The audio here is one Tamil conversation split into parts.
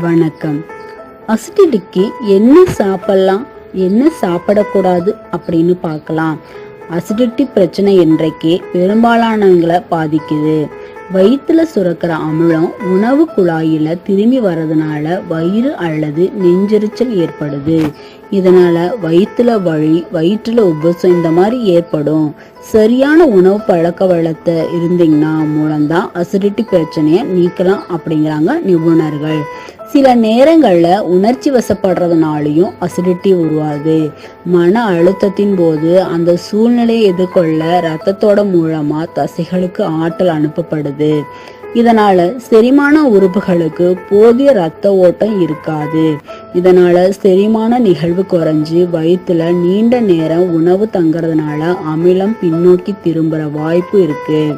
வணக்கம். அசிடிட்டிக்கு என்ன சாப்பிடலாம் என்ன சாப்பிடக்கூடாது அப்படின்னு பார்க்கலாம். அசிடிட்டி பிரச்சனை இன்றைக்கு பெரும்பாலானவங்களை பாதிக்குது. வயிற்றுல சுரக்கிற அமிலம் உணவு குழாயில திரும்பி வர்றதுனால வயிறு அல்லது நெஞ்செரிச்சல் ஏற்படுது. இதனால வயிற்றுல வழி வயிற்றுல உபசம் இந்த மாதிரி ஏற்படும். சரியான உணவு பழக்க வழத்தை இருந்தீங்கன்னா மூலம்தான் அசிடிட்டி பிரச்சனையை நீக்கலாம் அப்படிங்கிறாங்க நிபுணர்கள். சில நேரங்களில் உணர்ச்சி வசப்படுறதுனாலையும் அசிடிட்டி உருவாது மன அழுத்தத்தின் போது அந்த சூழ்நிலையை எதிர்கொள்ள ரத்தத்தோட மூலமா தசைகளுக்கு ஆற்றல் அனுப்பப்படுது. இதனால செரிமான உறுப்புகளுக்கு போதிய ரத்த ஓட்டம் இருக்காது. இதனால செரிமான நிகழ்வு குறைஞ்சு வயிற்றுல நீண்ட நேரம் உணவு தங்குறதுனால அமிலம் பின்னோக்கி திரும்புற வாய்ப்பு இருக்கு.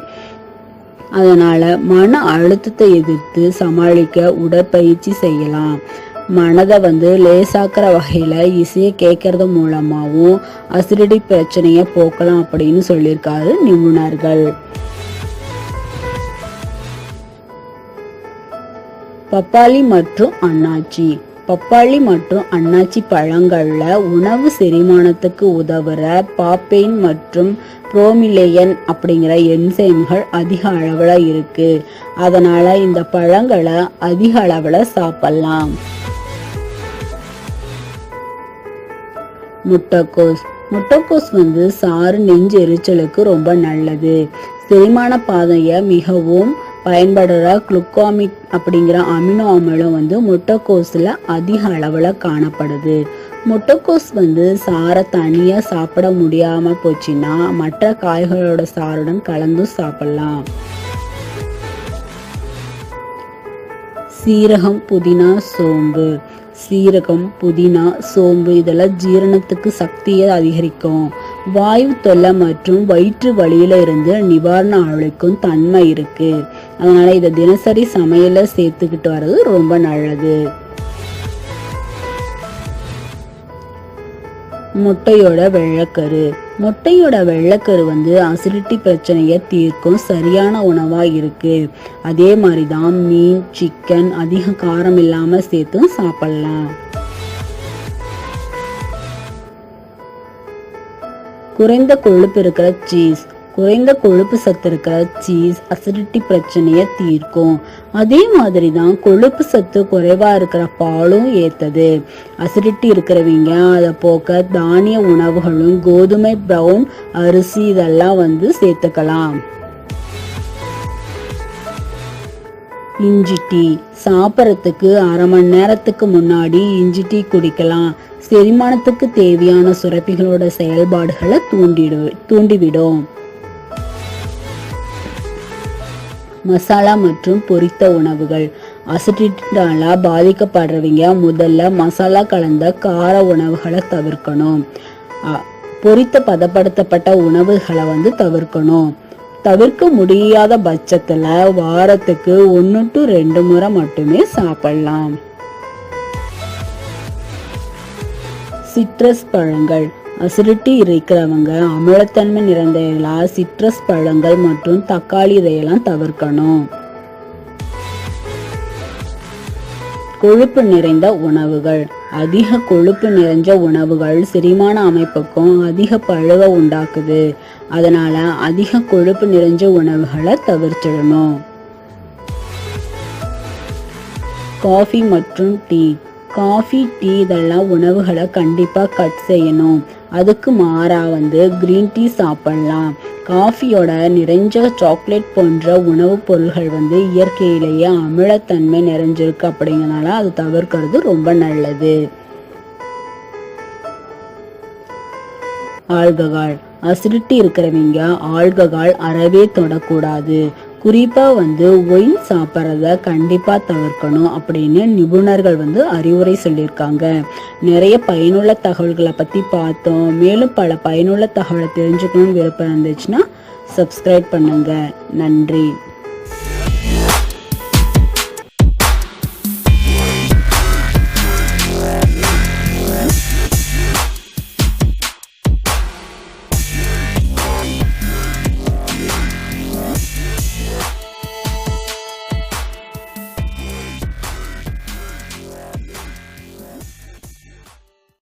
அதனால மன அழுத்தத்தை எதிர்த்து சமாளிக்க உடற்பயிற்சி செய்யலாம். மனதை வந்து லேசாக்குற வகையில இசையை கேட்கறது மூலமாகவும் அசிடிட்டி பிரச்சனையை போக்கலாம் அப்படின்னு சொல்லியிருக்காரு நிபுணர்கள். பப்பாளி மற்றும் அண்ணாச்சி பப்பாளி மற்றும் அண்ணாச்சி பழங்கள்ல உணவு செரிமானத்துக்கு உதவுற பாப்பெயின் மற்றும் புரோமிலேயன் அப்படிங்கிற என்சைம்கள் அதிக அளவில் இருக்கு. அதனால இந்த பழங்களை அதிக அளவில் சாப்பிடலாம். முட்டைக்கோஸ். முட்டைக்கோஸ் வந்து சாறு நெஞ்சு எரிச்சலுக்கு ரொம்ப நல்லது. செரிமான பாதையை மிகவும் பயன்படுற குளுக்காமிக் அப்படிங்கிற அமினோ அமிலம் வந்து முட்டைக்கோஸில் அதிக அளவில் காணப்படுது. முட்டைக்கோஸ் வந்து சாரை தனியாக சாப்பிட முடியாமல் போச்சுன்னா மற்ற காய்களோட சாருடன் கலந்து சாப்பிடலாம். சீரகம் புதினா சோம்பு. சீரகம் புதினா சோம்பு இதெல்லாம் ஜீரணத்துக்கு சக்தியை அதிகரிக்கும். வாயு தொல்லை மற்றும் வயிற்று வலியில இருந்து நிவாரணம் அளிக்கும் தன்மை இருக்கு. அதனால இதை தினசரி சமையல சேர்த்துக்கிட்டு வர்றது ரொம்ப நல்லது. முட்டையோட வெள்ளக்கரு. முட்டையோட வெள்ளக்கரு வந்து அசிடிட்டி பிரச்சனையை தீர்க்கும் சரியான உணவா இருக்கு. அதே மாதிரி தான் மீன் சிக்கன் அதிக காரம் இல்லாம சேர்த்தும் சாப்பிடலாம். குறைந்த கொழுப்பு இருக்கிற சீஸ் குறைந்த கொழுப்பு சத்து இருக்கிற சீஸ் அசிடிட்டி பிரச்சனையை தீர்க்கும். அதே மாதிரி தான் கொழுப்பு சத்து குறைவா இருக்கிற பாலும் ஏத்தது. அசிடிட்டி இருக்கிறவங்க அதை போக்க தானிய உணவுகளும் கோதுமை ப்ரௌன் அரிசி இதெல்லாம் வந்து சேர்த்துக்கலாம். இஞ்சி டீ சாப்பிட்றதுக்கு அரை மணி நேரத்துக்கு முன்னாடி இஞ்சி டீ குடிக்கலாம். செரிமானத்துக்கு தேவையான சுரப்பிகளோட செயல்பாடுகளை தூண்டிடு தூண்டிவிடும். மசாலா மற்றும் பொரித்த உணவுகள். அசிடிட்டால பாதிக்கப்படுறவங்க முதல்ல மசாலா கலந்த கார உணவுகளை தவிர்க்கணும். அ- பொரித்த பதப்படுத்தப்பட்ட உணவுகளை வந்து தவிர்க்கணும். தவிர்க்க முடியாத பட்சத்துல வாரத்துக்கு ஒன்று டு ரெண்டு முறை மட்டுமே சாப்பிடலாம். சிட்ரஸ் பழங்கள். அசிடிட்டி இருக்கிறவங்க அமிலத்தன்மை நிறைந்தவங்களா சிட்ரஸ் பழங்கள் மற்றும் தக்காளி இதையெல்லாம் தவிர்க்கணும். கொழுப்பு நிறைந்த உணவுகள். அதிக கொழுப்பு நிறைஞ்ச உணவுகள் செரிமான அமைப்புக்கும் அதிக பழுவை உண்டாக்குது. அதனால அதிக கொழுப்பு நிறைஞ்ச உணவுகளை தவிர்த்திடணும். காஃபி மற்றும் டீ. காஃபி டீ இதெல்லாம் உணவுகளை கண்டிப்பாக கட் செய்யணும். அதுக்கு மாறா வந்து க்ரீன் டீ சாப்பிடலாம். காஃபியோட நிறைஞ்ச சாக்லேட் போன்ற உணவுப் பொருள்கள் வந்து இயற்கையிலேயே அமிலத்தன்மை நிறைஞ்சிருக்கு அப்படிங்கிறனால அது தவிர்க்கிறது ரொம்ப நல்லது. ஆல்கஹால். அசிடிட்டி இருக்கிறவங்க ஆல்கஹால் அறவே தொடக்கூடாது. குறிப்பாக வந்து ஒயின் சாப்பிட்றத கண்டிப்பாக தவிர்க்கணும் அப்படின்னு நிபுணர்கள் வந்து அறிவுரை சொல்லியிருக்காங்க. நிறைய பயனுள்ள தகவல்களை பற்றி பார்த்தோம். மேலும் பல பயனுள்ள தகவலை தெரிஞ்சுக்கணும்னு விருப்பம் இருந்துச்சுன்னா சப்ஸ்கிரைப் பண்ணுங்கள் நன்றி.